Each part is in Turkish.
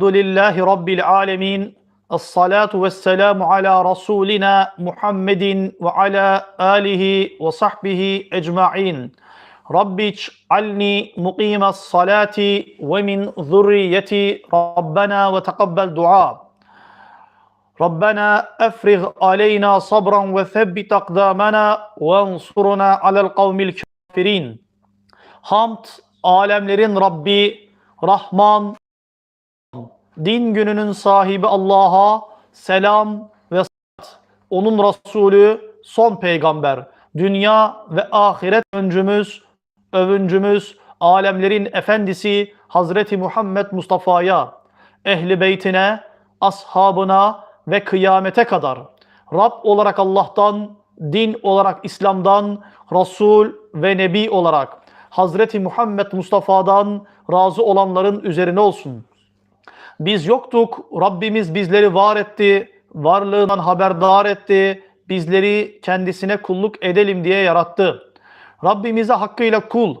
الحمد لله رب العالمين. الصلاة والسلام على رسولنا محمد وعلى آله وصحبه أجمعين. رب اجعلني مقيم الصلاة ومن ذريتي ربنا وتقبل دعاء. ربنا أفرغ علينا صبرا وثبت أقدامنا وانصرنا على القوم الكافرين. Hamd, alemlerin Rabbi, Rahman, din gününün sahibi Allah'a selam ve salat. Onun Resulü, son peygamber, dünya ve ahiret öncümüz, övüncümüz, alemlerin efendisi Hazreti Muhammed Mustafa'ya, ehli beytine, ashabına ve kıyamete kadar Rab olarak Allah'tan, din olarak İslam'dan, Resul ve Nebi olarak Hazreti Muhammed Mustafa'dan razı olanların üzerine olsun. Biz yoktuk, Rabbimiz bizleri var etti, varlığından haberdar etti, bizleri kendisine kulluk edelim diye yarattı. Rabbimize hakkıyla kul,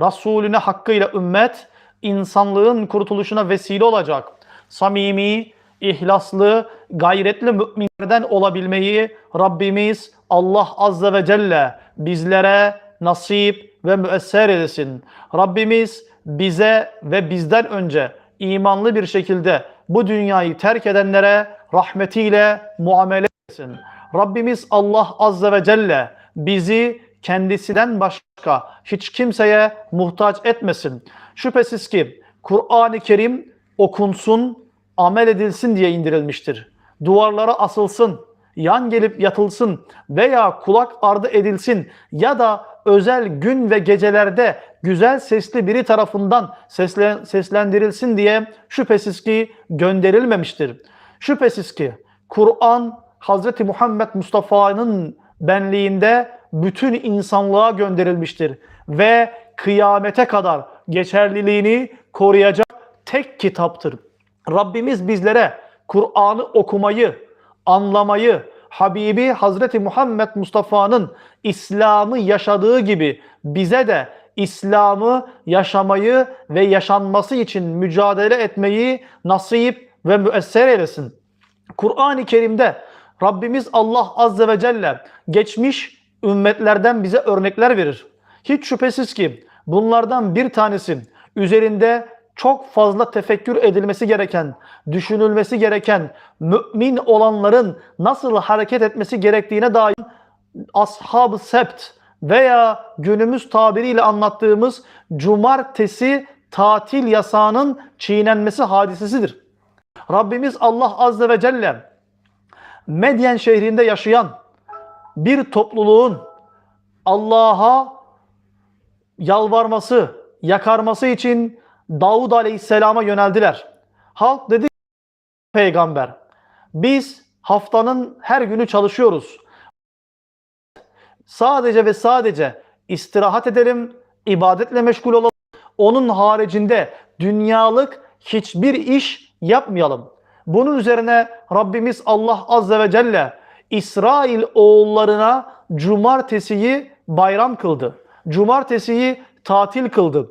Resulüne hakkıyla ümmet, insanlığın kurtuluşuna vesile olacak. Samimi, ihlaslı, gayretli müminlerden olabilmeyi Rabbimiz Allah Azze ve Celle bizlere nasip ve müesser edesin. Rabbimiz bize ve bizden önce imanlı bir şekilde bu dünyayı terk edenlere rahmetiyle muamele etsin. Rabbimiz Allah Azze ve Celle bizi kendisinden başka hiç kimseye muhtaç etmesin. Şüphesiz ki Kur'an-ı Kerim okunsun, amel edilsin diye indirilmiştir. Duvarlara asılsın, yan gelip yatılsın veya kulak ardı edilsin ya da özel gün ve gecelerde güzel sesli biri tarafından seslen, seslendirilsin diye şüphesiz ki gönderilmemiştir. Şüphesiz ki Kur'an Hz. Muhammed Mustafa'nın benliğinde bütün insanlığa gönderilmiştir ve kıyamete kadar geçerliliğini koruyacak tek kitaptır. Rabbimiz bizlere Kur'an'ı okumayı, anlamayı, Habibi Hazreti Muhammed Mustafa'nın İslam'ı yaşadığı gibi bize de İslam'ı yaşamayı ve yaşanması için mücadele etmeyi nasip ve müesser eylesin. Kur'an-ı Kerim'de Rabbimiz Allah Azze ve Celle geçmiş ümmetlerden bize örnekler verir. Hiç şüphesiz ki bunlardan bir tanesi üzerinde çok fazla tefekkür edilmesi gereken, düşünülmesi gereken, mümin olanların nasıl hareket etmesi gerektiğine dair ashab-ı sept veya günümüz tabiriyle anlattığımız cumartesi tatil yasağının çiğnenmesi hadisesidir. Rabbimiz Allah Azze ve Celle Medyen şehrinde yaşayan bir topluluğun Allah'a yalvarması, yakarması için Davud Aleyhisselam'a yöneldiler. Halk dedi peygamber biz haftanın her günü çalışıyoruz. Sadece ve sadece istirahat edelim, ibadetle meşgul olalım. Onun haricinde dünyalık hiçbir iş yapmayalım. Bunun üzerine Rabbimiz Allah Azze ve Celle İsrail oğullarına cumartesiyi bayram kıldı. Cumartesiyi tatil kıldı.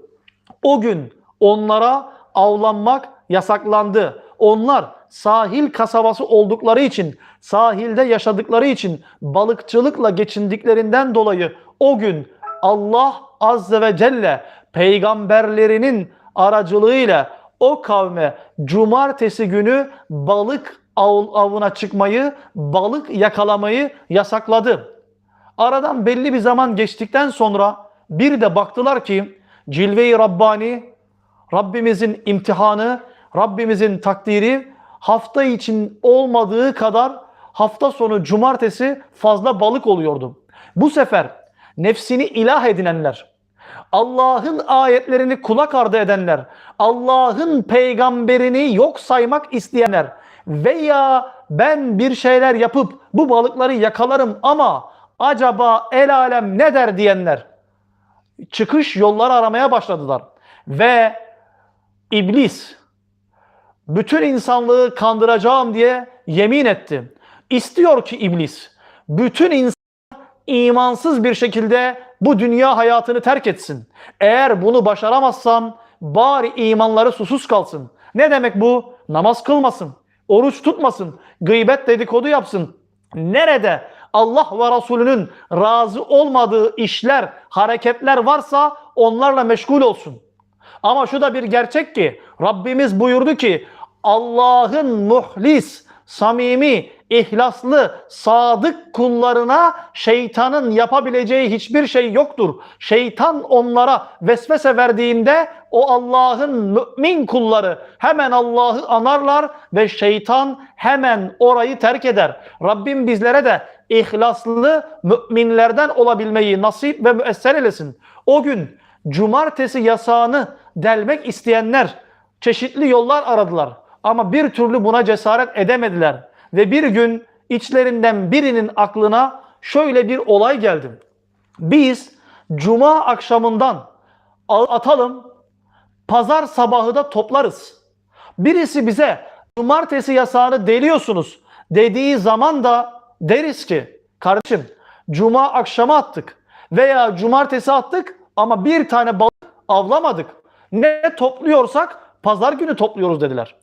O gün onlara avlanmak yasaklandı. Onlar sahil kasabası oldukları için, sahilde yaşadıkları için balıkçılıkla geçindiklerinden dolayı o gün Allah Azze ve Celle peygamberlerinin aracılığıyla o kavme cumartesi günü balık av, avına çıkmayı, balık yakalamayı yasakladı. Aradan belli bir zaman geçtikten sonra bir de baktılar ki cilve-i Rabbani, Rabbimizin imtihanı, Rabbimizin takdiri hafta için olmadığı kadar hafta sonu cumartesi fazla balık oluyordu. Bu sefer nefsini ilah edinenler, Allah'ın ayetlerini kulak ardı edenler, Allah'ın peygamberini yok saymak isteyenler veya ben bir şeyler yapıp bu balıkları yakalarım ama acaba el alem ne der diyenler çıkış yolları aramaya başladılar. Ve iblis bütün insanlığı kandıracağım diye yemin etti. İstiyor ki iblis bütün insan imansız bir şekilde bu dünya hayatını terk etsin. Eğer bunu başaramazsam bari imanları susuz kalsın. Ne demek bu? Namaz kılmasın, oruç tutmasın, gıybet dedikodu yapsın. Nerede Allah ve Resulünün razı olmadığı işler, hareketler varsa onlarla meşgul olsun. Ama şu da bir gerçek ki Rabbimiz buyurdu ki Allah'ın muhlis, samimi, ihlaslı, sadık kullarına şeytanın yapabileceği hiçbir şey yoktur. Şeytan onlara vesvese verdiğinde o Allah'ın mümin kulları hemen Allah'ı anarlar ve şeytan hemen orayı terk eder. Rabbim bizlere de ihlaslı müminlerden olabilmeyi nasip ve müesser eylesin. O gün cumartesi yasağını delmek isteyenler çeşitli yollar aradılar ama bir türlü buna cesaret edemediler. Ve bir gün içlerinden birinin aklına şöyle bir olay geldi. Biz cuma akşamından atalım, pazar sabahı da toplarız. Birisi bize cumartesi yasağını deliyorsunuz dediği zaman da deriz ki kardeşim cuma akşamı attık veya cumartesi attık ama bir tane balık avlamadık. Ne topluyorsak pazar günü topluyoruz dediler.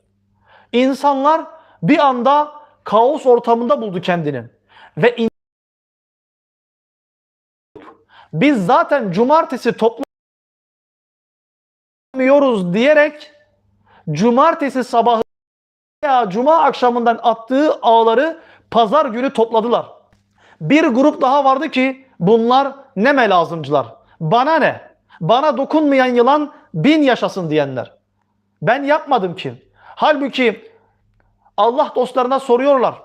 İnsanlar bir anda kaos ortamında buldu kendini. Ve in- biz zaten cumartesi toplamıyoruz diyerek cumartesi sabahı veya cuma akşamından attığı ağları pazar günü topladılar. Bir grup daha vardı ki bunlar neme lazımcılar. Bana ne? Bana dokunmayan yılan bin yaşasın diyenler. Ben yapmadım ki. Halbuki Allah dostlarına soruyorlar.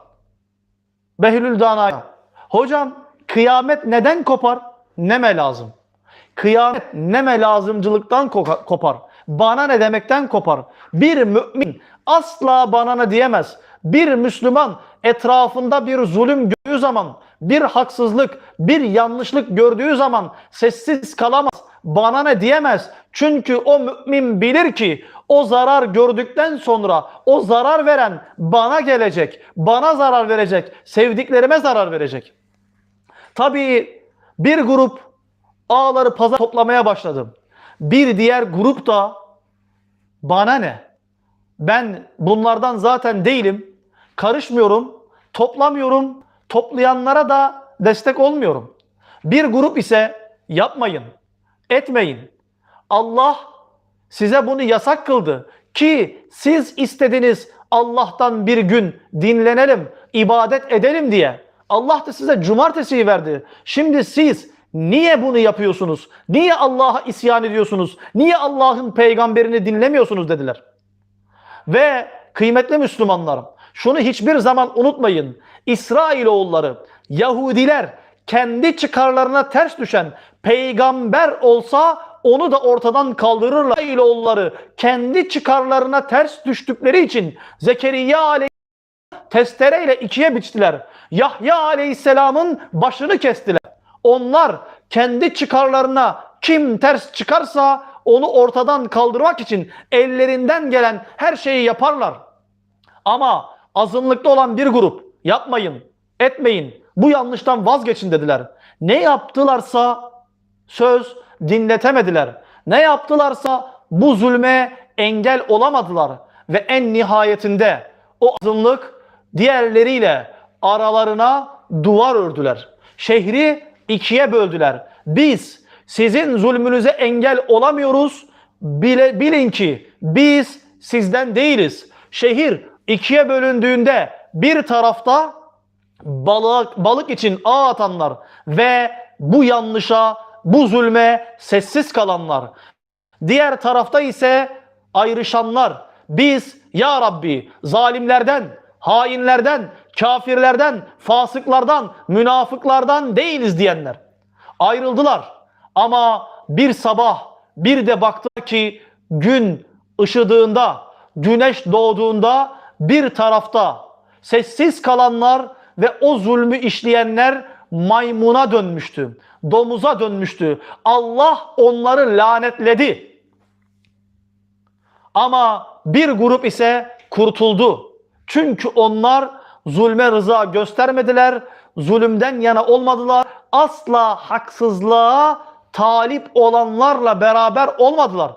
Behlül Dana'ya. Hocam kıyamet neden kopar? Neme lazım. Kıyamet neme lazımcılıktan kopar. Bana ne demekten kopar. Bir mümin asla bana ne diyemez. Bir Müslüman etrafında bir zulüm gördüğü zaman, bir haksızlık, bir yanlışlık gördüğü zaman sessiz kalamaz. Bana ne diyemez. Çünkü o mümin bilir ki o zarar gördükten sonra o zarar veren bana gelecek, bana zarar verecek, sevdiklerime zarar verecek. Tabii bir grup ağları pazar toplamaya başladı. Bir diğer grup da bana ne? Ben bunlardan zaten değilim. Karışmıyorum, toplamıyorum, toplayanlara da destek olmuyorum. Bir grup ise yapmayın, etmeyin. Allah size bunu yasak kıldı ki siz istediniz Allah'tan bir gün dinlenelim, ibadet edelim diye. Allah da size cumartesiyi verdi. Şimdi siz niye bunu yapıyorsunuz? Niye Allah'a isyan ediyorsunuz? Niye Allah'ın peygamberini dinlemiyorsunuz dediler. Ve kıymetli Müslümanlarım şunu hiçbir zaman unutmayın. İsrailoğulları, Yahudiler kendi çıkarlarına ters düşen peygamber olsa onu da ortadan kaldırırlar. İsrailoğulları kendi çıkarlarına ters düştükleri için Zekeriya aleyhisselam testereyle ikiye biçtiler. Yahya aleyhisselamın başını kestiler. Onlar kendi çıkarlarına kim ters çıkarsa onu ortadan kaldırmak için ellerinden gelen her şeyi yaparlar. Ama azınlıkta olan bir grup yapmayın, etmeyin, bu yanlıştan vazgeçin dediler. Ne yaptılarsa söz dinletemediler. Ne yaptılarsa bu zulme engel olamadılar. Ve en nihayetinde o azınlık diğerleriyle aralarına duvar ördüler. Şehri ikiye böldüler. Biz sizin zulmünüze engel olamıyoruz. Bile, bilin ki biz sizden değiliz. Şehir ikiye bölündüğünde bir tarafta balık, balık için ağ atanlar ve bu yanlışa, bu zulme sessiz kalanlar. Diğer tarafta ise ayrışanlar. Biz ya Rabbi zalimlerden, hainlerden, kafirlerden, fasıklardan, münafıklardan değiliz diyenler. Ayrıldılar. Ama bir sabah bir de baktılar ki gün ışıdığında, güneş doğduğunda bir tarafta sessiz kalanlar ve o zulmü işleyenler maymuna dönmüştü. Domuza dönmüştü. Allah onları lanetledi. Ama bir grup ise kurtuldu. Çünkü onlar zulme rıza göstermediler, zulümden yana olmadılar, asla haksızlığa talip olanlarla beraber olmadılar.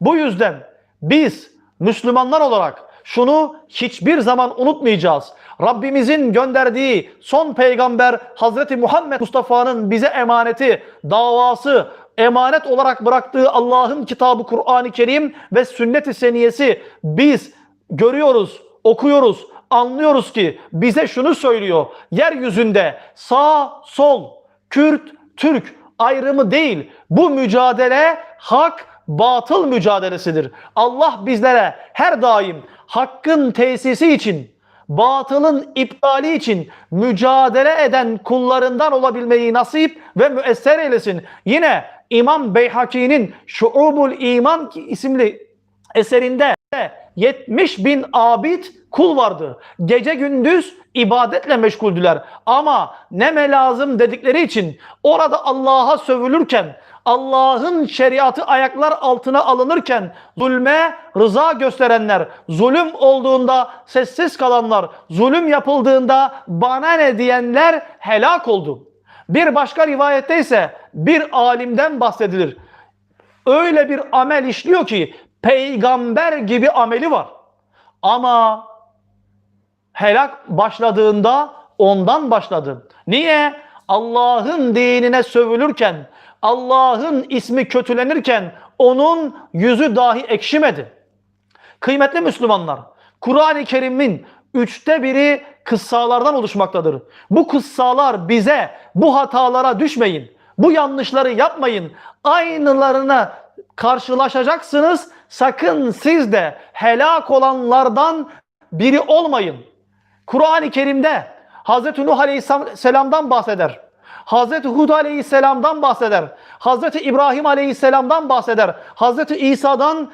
Bu yüzden biz Müslümanlar olarak şunu hiçbir zaman unutmayacağız. Rabbimizin gönderdiği son peygamber Hazreti Muhammed Mustafa'nın bize emaneti, davası, emanet olarak bıraktığı Allah'ın kitabı Kur'an-ı Kerim ve sünnet-i seniyesi biz görüyoruz, okuyoruz, anlıyoruz ki bize şunu söylüyor. Yeryüzünde sağ, sol, Kürt, Türk ayrımı değil. Bu mücadele hak, batıl mücadelesidir. Allah bizlere her daim hakkın tesisi için, batılın iptali için mücadele eden kullarından olabilmeyi nasip ve müesser eylesin. Yine İmam Beyhaki'nin Şuubul İman isimli eserinde 70 bin abid kul vardı. Gece gündüz ibadetle meşguldüler. Ama neme lazım dedikleri için orada Allah'a sövülürken, Allah'ın şeriatı ayaklar altına alınırken zulme rıza gösterenler, zulüm olduğunda sessiz kalanlar, zulüm yapıldığında bana ne diyenler helak oldu. Bir başka rivayette ise bir alimden bahsedilir. Öyle bir amel işliyor ki peygamber gibi ameli var. Ama helak başladığında ondan başladı. Niye? Allah'ın dinine sövülürken, Allah'ın ismi kötülenirken onun yüzü dahi ekşimedi. Kıymetli Müslümanlar, Kur'an-ı Kerim'in üçte biri kıssalardan oluşmaktadır. Bu kıssalar bize bu hatalara düşmeyin, bu yanlışları yapmayın, aynılarına karşılaşacaksınız. Sakın siz de helak olanlardan biri olmayın. Kur'an-ı Kerim'de Hazreti Nuh Aleyhisselam'dan bahseder. Hazreti Hud Aleyhisselam'dan bahseder. Hazreti İbrahim Aleyhisselam'dan bahseder. Hazreti İsa'dan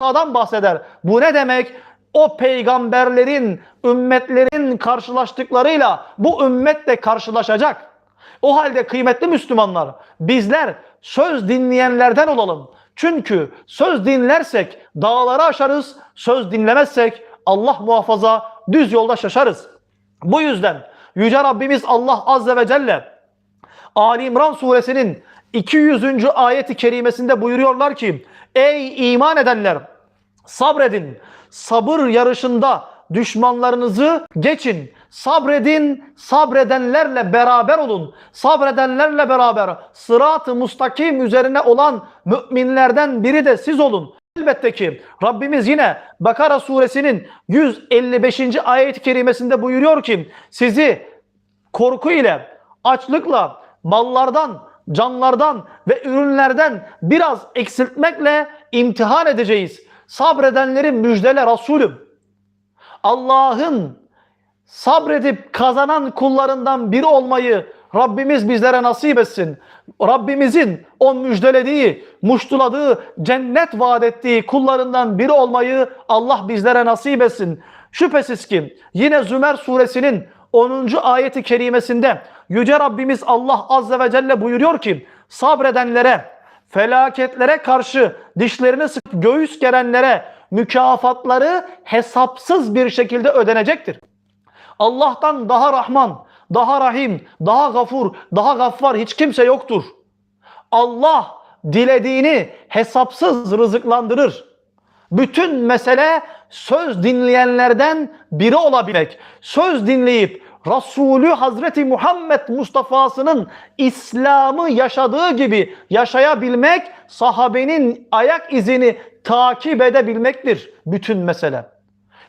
Adam bahseder. Bu ne demek? O peygamberlerin, ümmetlerin karşılaştıklarıyla bu ümmet de karşılaşacak. O halde kıymetli Müslümanlar bizler söz dinleyenlerden olalım. Çünkü söz dinlersek dağları aşarız, söz dinlemezsek Allah muhafaza düz yolda şaşarız. Bu yüzden Yüce Rabbimiz Allah Azze ve Celle Ali İmran suresinin 200. ayeti kerimesinde buyuruyorlar ki Ey iman edenler sabredin sabır yarışında düşmanlarınızı geçin. Sabredin, sabredenlerle beraber olun. Sabredenlerle beraber sırat-ı mustakim üzerine olan müminlerden biri de siz olun. Elbette ki Rabbimiz yine Bakara suresinin 155. ayet-i kerimesinde buyuruyor ki sizi korku ile, açlıkla, mallardan, canlardan ve ürünlerden biraz eksiltmekle imtihan edeceğiz. Sabredenleri müjdele Resulüm. Allah'ın sabredip kazanan kullarından biri olmayı Rabbimiz bizlere nasip etsin. Rabbimizin o müjdelediği, muştuladığı, cennet vaat ettiği kullarından biri olmayı Allah bizlere nasip etsin. Şüphesiz ki yine Zümer suresinin 10. ayeti kerimesinde Yüce Rabbimiz Allah Azze ve Celle buyuruyor ki sabredenlere, felaketlere karşı dişlerini sık göğüs gerenlere mükafatları hesapsız bir şekilde ödenecektir. Allah'tan daha Rahman, daha Rahim, daha Gafur, daha Gaffar hiç kimse yoktur. Allah dilediğini hesapsız rızıklandırır. Bütün mesele söz dinleyenlerden biri olabilmek. Söz dinleyip Resulü Hazreti Muhammed Mustafa'sının İslam'ı yaşadığı gibi yaşayabilmek, sahabenin ayak izini takip edebilmektir bütün mesele.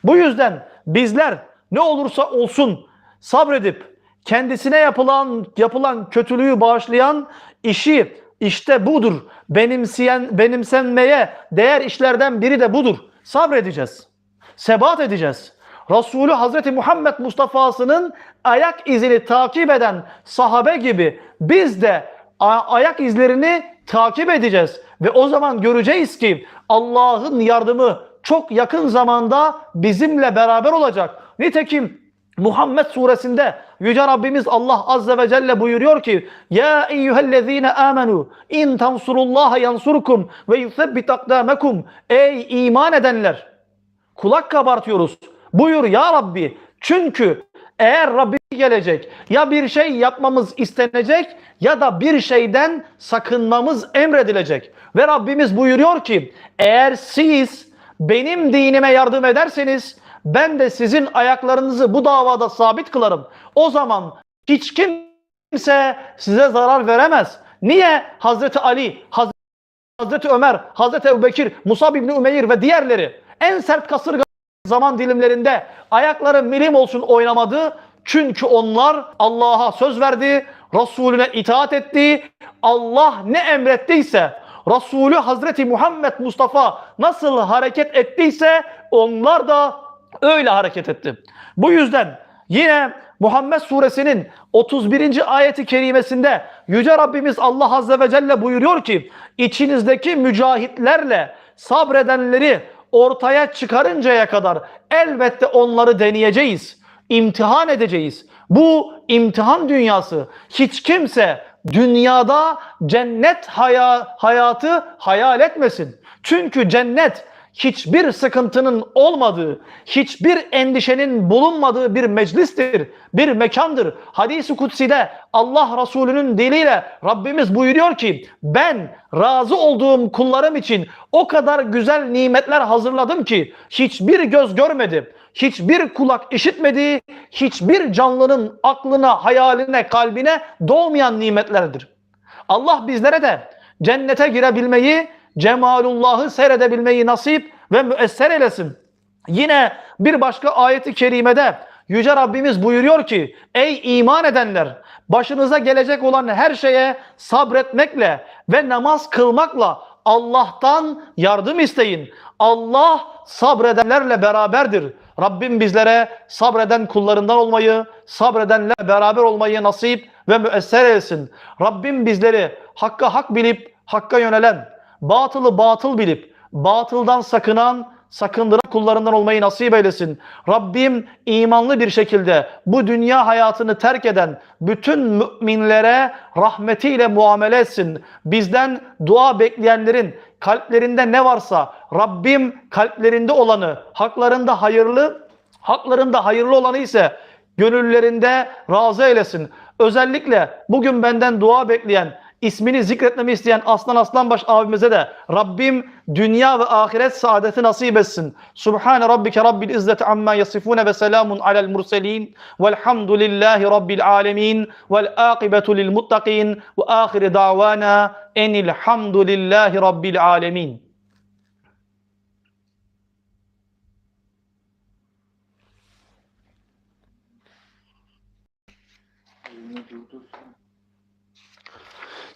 Bu yüzden bizler ne olursa olsun sabredip kendisine yapılan yapılan kötülüğü bağışlayan işi işte budur. Benimseyen benimsenmeye değer işlerden biri de budur. Sabredeceğiz. Sebat edeceğiz. Resulü Hazreti Muhammed Mustafa'sının ayak izini takip eden sahabe gibi biz de ayak izlerini takip edeceğiz. Ve o zaman göreceğiz ki Allah'ın yardımı çok yakın zamanda bizimle beraber olacak. Nitekim Muhammed suresinde Yüce Rabbimiz Allah Azze ve Celle buyuruyor ki Ya eyyühellezine amenu in tansurullaha yansurkum ve yuthabbit akdamekum Ey iman edenler kulak kabartıyoruz. Buyur ya Rabbi çünkü eğer Rabbi gelecek ya bir şey yapmamız istenecek ya da bir şeyden sakınmamız emredilecek. Ve Rabbimiz buyuruyor ki eğer siz benim dinime yardım ederseniz ben de sizin ayaklarınızı bu davada sabit kılarım. O zaman hiç kimse size zarar veremez. Niye Hazreti Ali, Hazreti Ömer, Hazreti Ebubekir, Musab İbni Ümeyr ve diğerleri en sert kasırga zaman dilimlerinde ayakları milim olsun oynamadı. Çünkü onlar Allah'a söz verdi, Resulüne itaat etti. Allah ne emrettiyse, Resulü Hazreti Muhammed Mustafa nasıl hareket ettiyse onlar da öyle hareket etti. Bu yüzden yine Muhammed suresinin 31. ayeti kerimesinde Yüce Rabbimiz Allah Azze ve Celle buyuruyor ki içinizdeki mücahitlerle sabredenleri ortaya çıkarıncaya kadar elbette onları deneyeceğiz, imtihan edeceğiz. Bu imtihan dünyası. Hiç kimse dünyada cennet haya, hayatı hayal etmesin. Çünkü cennet hiçbir sıkıntının olmadığı, hiçbir endişenin bulunmadığı bir meclistir, bir mekandır. Hadis-i Kutsi'de Allah Resulü'nün diliyle Rabbimiz buyuruyor ki ben razı olduğum kullarım için o kadar güzel nimetler hazırladım ki hiçbir göz görmedi, hiçbir kulak işitmedi, hiçbir canlının aklına, hayaline, kalbine doğmayan nimetlerdir. Allah bizlere de cennete girebilmeyi, cemalullahı seyredebilmeyi nasip ve müesser eylesin. Yine bir başka ayeti kerimede Yüce Rabbimiz buyuruyor ki ey iman edenler başınıza gelecek olan her şeye sabretmekle ve namaz kılmakla Allah'tan yardım isteyin. Allah sabredenlerle beraberdir. Rabbim bizlere sabreden kullarından olmayı, sabredenle beraber olmayı nasip ve müesser etsin. Rabbim bizleri hakka hak bilip hakka yönelen, batılı batıl bilip batıldan sakınan, sakındıran kullarından olmayı nasip eylesin. Rabbim imanlı bir şekilde bu dünya hayatını terk eden bütün müminlere rahmetiyle muamele etsin. Bizden dua bekleyenlerin kalplerinde ne varsa Rabbim kalplerinde olanı, haklarında hayırlı, haklarında hayırlı olanı ise gönüllerinde razı eylesin. Özellikle bugün benden dua bekleyen, ismini zikretmemi isteyen Aslan Aslanbaş abimize de Rabbim dünya ve ahiret saadeti nasip etsin. Subhane rabbike rabbil izzeti amma yasifune ve selamun alel murselin velhamdülillahi rabbil alemin vel akibetu lil muttakin ve ahiri davana enilhamdülillahi rabbil alemin.